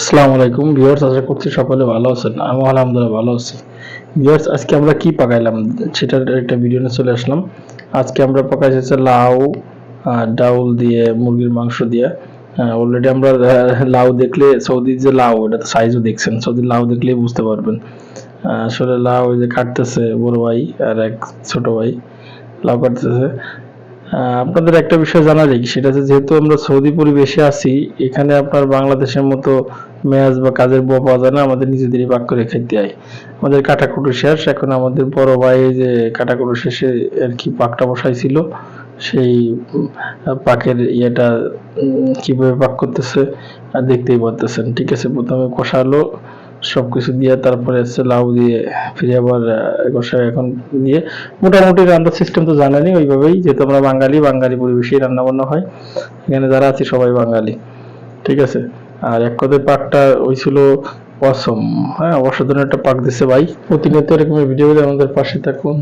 আসসালামু আলাইকুম ভিউয়ার্স, আশা করছি সকলে ভালো আছেন। আমি আলহামদুলিল্লাহ ভালো আছি। ভিউয়ার্স, আজকে আমরা কি পাকাইলাম? সেটার একটা ভিডিও নিয়ে চলে আসলাম। আজকে আমরা পাকাইছি হচ্ছে লাউ ডাউল দিয়ে, মুরগির মাংস দিয়ে। অলরেডি আমরা লাউ দেখলে সৌদির যে লাউ, এটা তো সাইজও দেখছেন, সৌদির লাউ দেখলেই বুঝতে পারবেন। আসলে লাউ যে কাটতেছে বড় ভাই আর এক ছোট ভাই, লাউ কাটতেছে। আপনাদের একটা বিষয় জানা যায় সেটা হচ্ছে যেহেতু আমরা সৌদি পরিবেশে আছি, এখানে আপনার বাংলাদেশের মতো মেয়াজ বা কাজের বুয়া পাওয়া যায় না, আমাদের নিজেদেরই পাক করে খেতে হয়। আমাদের কাটাকুটো শেষ, এখন আমাদের বড় ভাই যে কাটাকুটো শেষে আর কি পাকটা বসাইছিল, সেই পাকের ইয়েটা কীভাবে পাক করতেছে দেখতেই পারতেছেন। ঠিক আছে, প্রথমে কষালো সবকিছু দিয়ে তারপরে হচ্ছে লাউ দিয়ে ফিরে আবার আহ, এখন দিয়ে মোটামুটি রান্নার সিস্টেম তো জানেনই ওইভাবেই যেহেতু আমরা বাঙালি বাঙালি পরিবেশেই রান্নাবান্না হয়। এখানে যারা আছে সবাই বাঙালি ঠিক আছে? আর এক কথায় পাকটা ওই ছিল অসম হ্যাঁ? অসাধারণ একটা পাক দিছে ভাই। প্রতিনিয়ত এরকম ভিডিও আমাদের পাশে থাকুন।